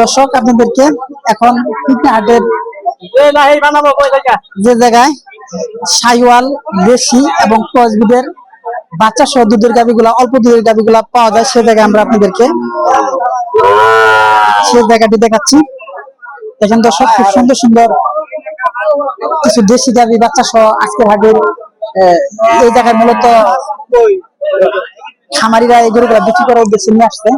দর্শক আপনাদেরকে এখন হাটের যে জায়গায় সাইওয়াল দেশি এবং ক্রসবিডের বাচ্চা সহ দুধের গাভিগুলা অল্প দুধের গাভিগুলা পাওয়া যায় সে জায়গায় আমরা আপনাদেরকে সে জায়গাটি দেখাচ্ছি। দেখেন দর্শক খুব সুন্দর সুন্দর কিছু দেশি গাভি বাচ্চা সহ আজকের হাটের এই জায়গায় মূলত খামারিরা এই গরুগুলা বিক্রি করার উদ্দেশ্যে নিয়ে আসছে।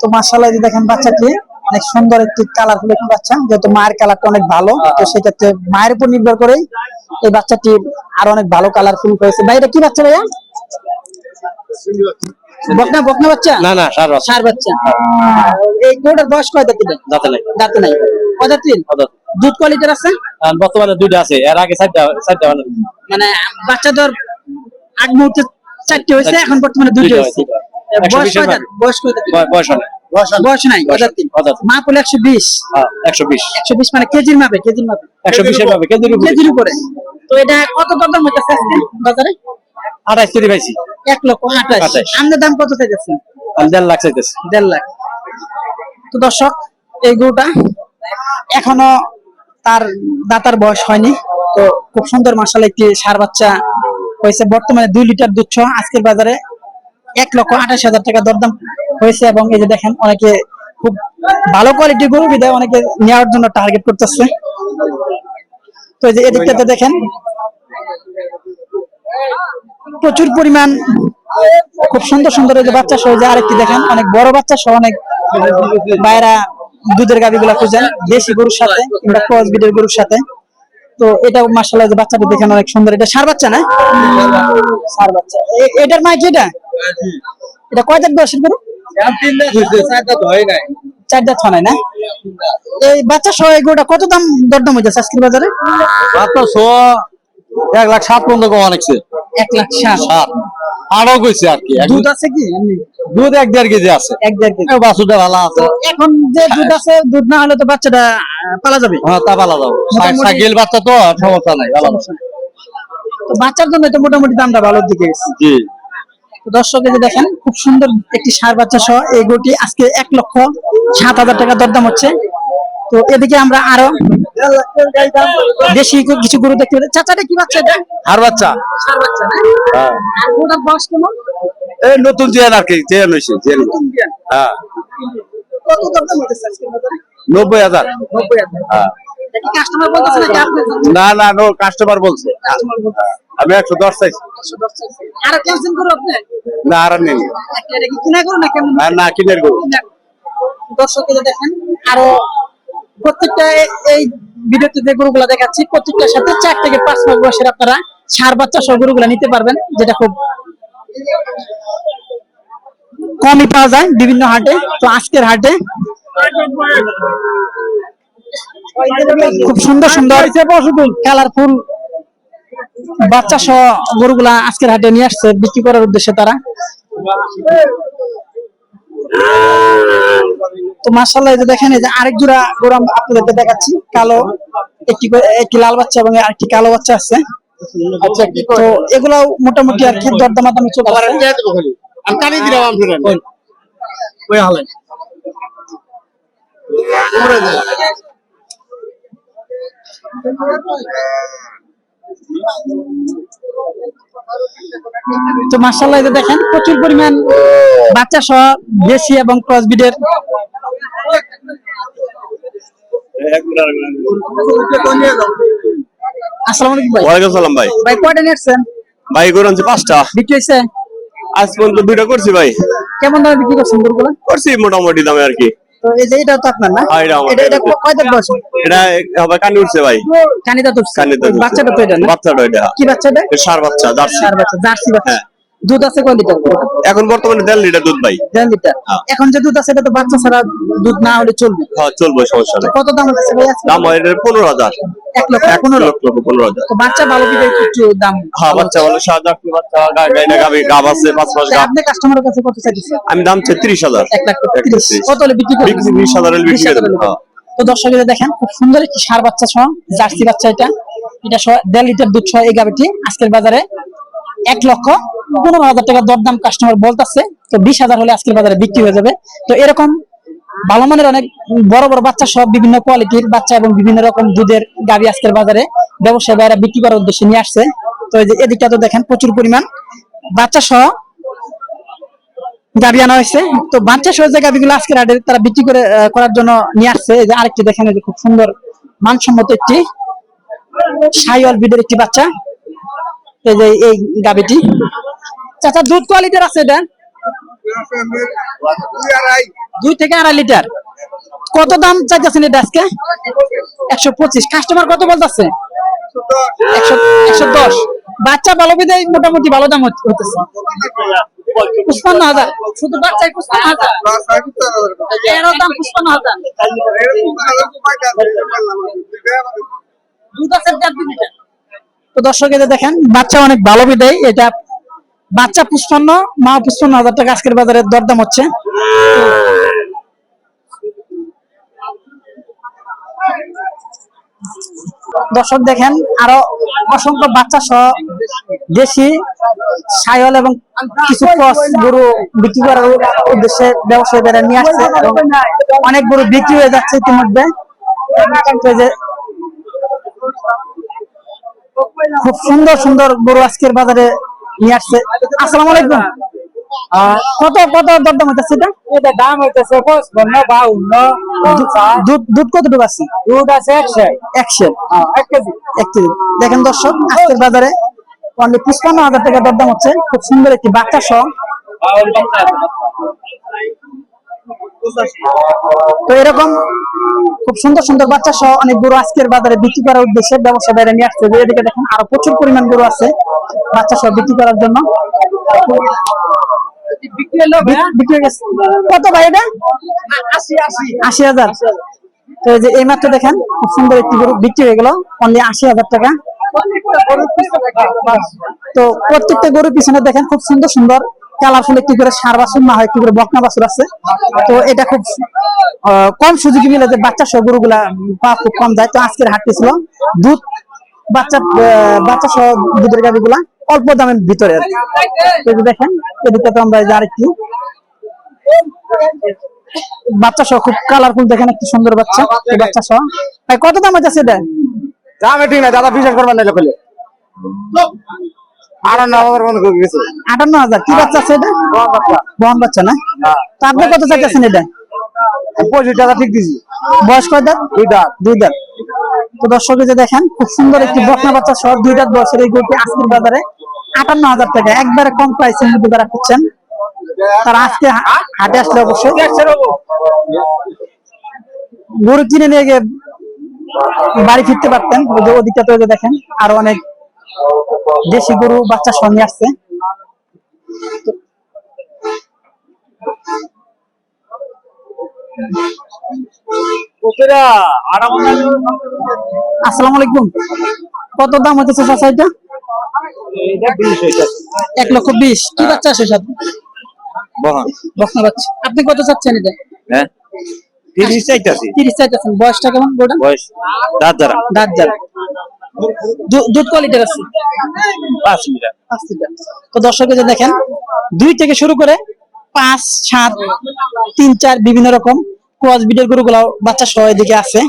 তো মাসাল্লাহ যে দেখেন বাচ্চাটি অনেক সুন্দর একটি কালারফুল একটি বাচ্চা যেহেতু মায়ের কালারটা অনেক ভালো তো সেক্ষেত্রে মায়ের উপর নির্ভর করেই এই বাচ্চাটি আরও অনেক ভালো কালারফুল হয়েছে। ভাই এটা কি বাচ্চা ভাইয়া? বকনা বকনা বাচ্চা? না না সার বাচ্চা। সার বাচ্চা। এই গরুটার বয়স কয় দাঁত দিলেন দাঁতে নাই। দাঁতে। দুধ কোয়ালিটির আছে? বর্তমানে দুইটা আছে। এর আগে চারটা চারটা মানে বাচ্চা দর আগ মুহূর্তে চারটে হয়েছে এখন বর্তমানে দুইটা হয়েছে। বয়স বিশের কয় দাঁত? বয়স কয় দাঁত? বয়- বয়স নাই বয়স কয় দাঁত দিন? কয় দাঁত? মা বলে একশো বিশ। একশো বিশ। একশো বিশ মানে কেজির মাপে কেজির মাপে। একশো বিশের পাবে কেজির কেজির উপরে। তো এটা কত কত দাম হইতেছে বাজারে? আঠাইশ কেজি পাইছি। এক লক্ষ আঠাশ। আঠাশ। আমনের দাম কত চাইতেছে? দেড় লাখ চাইতেছি। দেড় লাখ। তো দর্শক এই গরুটা এখনও তার দাতার বয়স হয়নি। তো খুব সুন্দর মাসাল একটি সার বাচ্চা হয়েছে। বর্তমানে দুই লিটার দুধ আজকের বাজারে এক লক্ষ আঠাশ হাজার টাকা দরদাম হয়েছে এবং এই যে দেখেন অনেকে খুব ভালো কোয়ালিটির গরু বিদায় অনেকে নেওয়ার জন্য টার্গেট করতেছে। তো এই যে এদিকটাতে দেখেন, প্রচুর পরিমাণ খুব সুন্দর সুন্দর এই যে বাচ্চা সহ যে আরেকটি দেখেন, অনেক বড় বাচ্চা সহ অনেক বাইরা দুধের গাভি গুলা খুঁজেন, দেশি গরুর সাথে ক্রস বিডের গরুর সাথে। তো এটা মাসাল্লাহ যে বাচ্চাটা দেখেন অনেক সুন্দর, এটা সার বাচ্চা না? সার বাচ্চা। এটার মা এটা? এটা কয় দাঁত বয়সের গরু? চার দাঁত হয় না? এই বাচ্চা সহ এই গরুটা কত দাম দরদাম হয়েছে আজকের বাজারে? এক লাখ সাত পর্যন্ত কম অনেক এক লাখ ষাট সাত। আরও কইছে আর কি দুধ আছে কি? দুধ এক দেড় কেজি আছে। এক দেড় কেজি। ভালো আছে। এখন যে দুধ আছে দুধ না হলে তো বাচ্চাটা পালা যাবে। হ্যাঁ তা ভালো যাব। মোটামুটি- সাইকেল বাচ্চা তো সমস্যা নাই ভালো বাচ্চার জন্য তো মোটামুটি দামটা ভালোর দিকে জি। দর্শক যে দেখেন খুব সুন্দর একটি সার বাচ্চা সহ এই গরুটি আজকে এক লক্ষ সাত হাজার টাকা দরদাম হচ্ছে। তো এদিকে আমরা আরও দেশি কিছু গরু দেখতে পাচ্ছি। চাচাটা কি বাচ্চা এটা? আর বাচ্চা। বাচ্চা না? আর বয়স কেমন? এই নতুন চেয়ার আর কি চেয়ার হয়েছে চেয়ার হ্যাঁ। কত দরদাম হচ্ছে আজকের নব্বই হাজার। নব্বই হাজার। হ্যাঁ। না না নো কাস্টমার বলছে। আমি একশো দশ চাইছি। আর ক্যান্সেল করো আপনি? না আর নেই। কিনা করো না কেমন? কিনের দেখেন আরও প্রত্যেকটা এই ভিডিওতে যে গরুগুলা দেখাচ্ছি প্রত্যেকটার সাথে চার থেকে পাঁচ মাস বয়সের আপনারা সার বাচ্চা সহ গরুগুলা নিতে পারবেন যেটা খুব কমই পাওয়া যায় বিভিন্ন হাটে। তো আজকের হাটে খুব সুন্দর সুন্দর কালারফুল বাচ্চা সহ গরুগুলা আজকের হাটে নিয়ে আসছে বিক্রি করার উদ্দেশ্যে তারা। তো মার্শাল্লাহ এই যে দেখেন এই যে আরেক জোড়া গরু আপনাদেরকে দেখাচ্ছি কালো একটি একটি লাল বাচ্চা এবং আরেকটি কালো বাচ্চা আছে। আচ্ছা তো এগুলাও মোটামুটি আর কি দরদামাদামি চলছে। আমি তো মার্শাল্লাহ যে দেখেন প্রচুর পরিমাণ বাচ্চা সহ দেশি এবং ক্রস বিডের আসসালামু আলাইকুম ভাই। ওয়ালাইকুম সালাম ভাই। ভাই কয়টা নিয়েছেন ভাই গরু আনছি পাঁচটা। বিক্রি হয়েছে? আজ পর্যন্ত দুইটা করছি ভাই। কেমন দামে বিক্রি করছেন গরুগুলো? করছি মোটামুটি দামে আর কি। তো এই যে এটা তো আপনার না? হ্যাঁ, এটা কয় দাঁত বয়স? এটা হবে কানি উঠছে ভাই। কানিটা তো উঠছে। বাচ্চাটা তো এটা না? বাচ্চাটা এটা। কি বাচ্চা এটা এটা সার বাচ্চা জার্সি। বাচ্চা জার্সি বাচ্চা। হ্যাঁ। দুধ আছে কয় লিটার? এখন বর্তমানে দেড় লিটার দুধ ভাই। দেড় লিটার। হ্যাঁ। এখন যে দুধ আছে এটা তো বাচ্চা ছাড়া দুধ না হলে চলবে। হ্যাঁ চলবে সমস্যা নেই। কত দাম আছে ভাই দাম হয় এটা পনেরো হাজার। এক লক্ষ পনেরো লক্ষ। পনেরো হাজার। বাচ্চা ভালো দাম। হ্যাঁ বাচ্চা বলে সাত বাচ্চা গাইনা গাবি গাব আছে পাঁচ গাব। আপনি কাস্টমারের কাছে কত চাইতেছে? আমি দাম চাই ত্রিশ হাজার। এক লাখ তিরিশ। তিরিশ। কত হলে বিক্রি করবেন? বিক্রি বিশ হাজার হলে বিশ বিক্রি হাজার করে হলে। হ্যাঁ। তো দর্শকেরা দেখেন খুব সুন্দর একটি সার বাচ্চা সহ জার্সি বাচ্চা এটা। এটা দেড় লিটার দুধ সহ এই গাবিটি আজকের বাজারে এক লক্ষ পনেরো হাজার টাকা দরদাম কাস্টমার বলতেছে, তো বিশ হাজার হলে আজকের বাজারে বিক্রি হয়ে যাবে। তো এরকম ভালো মানের অনেক বড় বড় বাচ্চা সব বিভিন্ন কোয়ালিটির বাচ্চা এবং বিভিন্ন রকম দুধের আজকের বাজারে বিক্রি করার উদ্দেশ্যে নিয়ে আসছে। তো এই যে এদিকটা তো দেখেন প্রচুর পরিমাণ বাচ্চা সহ আনা হয়েছে। তো বাচ্চা সহ যে আজকের তারা বিক্রি করে করার জন্য নিয়ে আসছে। যে আরেকটি দেখেন খুব সুন্দর মানসম্মত একটি সাইওয়াল বিডের একটি বাচ্চা। এই যে এই গাবিটি চাচা, দুধ কোয়ালিটির আছে এটা দুই থেকে আড়াই লিটার। কত দাম চাইতেছেন এটা আজকে একশো পঁচিশ। কাস্টমার কত বলতেছে? বাচ্চা ভালো বিদায়, মোটামুটি ভালো দাম হতেছে পুষ্পান্ন হাজার। শুধু বাচ্চাই পুষ্পান্ন হাজার? এরও দাম পুষ্পান্ন হাজার। দুধ আছে লিটার। তো দর্শক এদের দেখেন, বাচ্চা অনেক ভালো বিদায়। এটা বাচ্চা পুষ্পান্ন মা পুষ্পান্ন হাজার টাকা আজকের বাজারে দরদাম হচ্ছে। দর্শক দেখেন, আরও অসংখ্য বাচ্চা সহ দেশি সায়ল এবং কিছু ক্রস গরু বিক্রি করার উদ্দেশ্যে ব্যবসায়ীরা নিয়ে আসছে অনেক গরু বিক্রি হয়ে যাচ্ছে ইতিমধ্যে। খুব সুন্দর সুন্দর গরু আজকের বাজারে নিয়ে আসছে। আসসালামু আলাইকুম। কত কত দরদাম হইতেছে এটা? এটা দাম হইতেছে পঁচপন্ন বাউন্ন দুধ দুধ কতটুকু আছে? দুধ আছে একশো। একশো। এক কেজি। এক কেজি। দেখেন দর্শক আজকের বাজারে অনলি পঁচপান্ন হাজার টাকা দরদাম হচ্ছে। খুব সুন্দর একটি বাচ্চা সহ। তো এরকম খুব সুন্দর সুন্দর বাচ্চা সহ অনেক গরু আজকের বাজারে বিক্রি করার উদ্দেশ্যে ব্যবসা বাইরে নিয়ে আসছে। এদিকে দেখেন আরও প্রচুর পরিমাণ গরু আছে। বাচ্চা সহ বিক্রি করার জন্য। কত ভাই এটা? আশি হাজার। তো যে এই মাত্র দেখেন খুব সুন্দর একটি গরু বিক্রি হয়ে গেল অনলি আশি হাজার টাকা। তো প্রত্যেকটা গরুর পিছনে দেখেন খুব সুন্দর সুন্দর কালারফুল একটি করে সার বাছুর না হয় একটি করে বকনা বাসুর আছে। তো এটা খুব কম সুযোগ মিলে যে বাচ্চা সহ গরুগুলা পাওয়া খুব কম যায়। তো আজকের হাটটি ছিল দুধ বাচ্চা বাচ্চা সহ দুধের গাড়িগুলা অল্প দামের ভিতরে। দেখেন এদিকে তো আমরা আরেকটি। বাচ্চা সহ খুব কালারফুল দেখেন একটি সুন্দর বাচ্চা বাচ্চা সহ। ভাই কত দাম আছে এটা? দাম ঠিক না দাদা বিশ্বাস করবেন না লোকলে আটান্ন হাজার কি বাচ্চা আছে এটা? বহন বাচ্চা। না? তো আপনি কত চাইতেছেন এটা? পঁচিশ টাকা ঠিক দিছি। বয়স কয় দাঁত দুই দাঁত। দুই দাঁত। তো দর্শকে যে দেখেন, খুব সুন্দর একটি বকনা বাচ্চা সহ দুই দাঁত বয়সের এই গরুটি আজকের বাজারে আটান্ন হাজার টাকা। একবারে কম প্রাইসের মধ্যে তারা খুঁজছেন, তারা আজকে হাটে আসলে অবশ্যই গরু কিনে নিয়ে গিয়ে বাড়ি ফিরতে পারতেন। ওদিকটা তো দেখেন, আরও অনেক দেশি গরু বাচ্চা সঙ্গে আসছে। আসসালামু আলাইকুম। কত দাম হতেছে চাচা এটা? এক লক্ষ বিশ। কি বাচ্চা আছে সাথে? বকনা বাচ্চা। আপনি কত চাচ্ছেন এটা? হ্যাঁ। তিরিশ চাইতাছি। তিরিশ চাইতেছেন। বয়সটা কেমন গোটা? বয়স দাঁত যারা দাঁত যাবে দুধ কোয়ালিটির আছে? পাঁচ মিটার পাঁচ লিটার। তো দর্শকে যে দেখেন দুই থেকে শুরু করে পাঁচ সাত তিন চার বিভিন্ন রকম ক্রস বিডের গরুগুলো বাচ্চা সহ এদিকে আছে।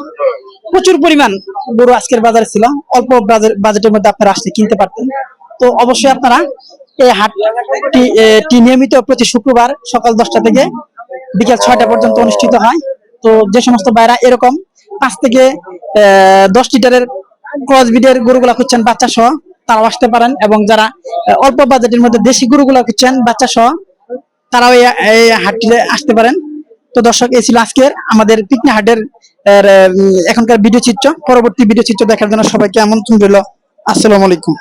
প্রচুর পরিমাণ গরু আজকের বাজারে ছিল। অল্প বাজে- বাজেটের মধ্যে আপনারা আসতে কিনতে পারতেন। তো অবশ্যই আপনারা এই হাটটি নিয়মিত প্রতি শুক্রবার সকাল দশটা থেকে বিকেল ছয়টা পর্যন্ত অনুষ্ঠিত হয়। তো যে সমস্ত বাইরা এরকম পাঁচ থেকে দশ লিটারের ক্রস বিডের গরুগুলা খুঁজছেন বাচ্চা সহ তারাও আসতে পারেন এবং যারা অল্প বাজেটের মধ্যে দেশি গরুগুলা খুঁজছেন বাচ্চা সহ তারাও এই হাটটিতে আসতে পারেন। তো দর্শক, এই ছিল আজকের আমাদের পিকনি হাটের এখনকার ভিডিও চিত্র। পরবর্তী ভিডিও চিত্র দেখার জন্য সবাইকে আমন্ত্রণ রইল। আসসালামু আলাইকুম।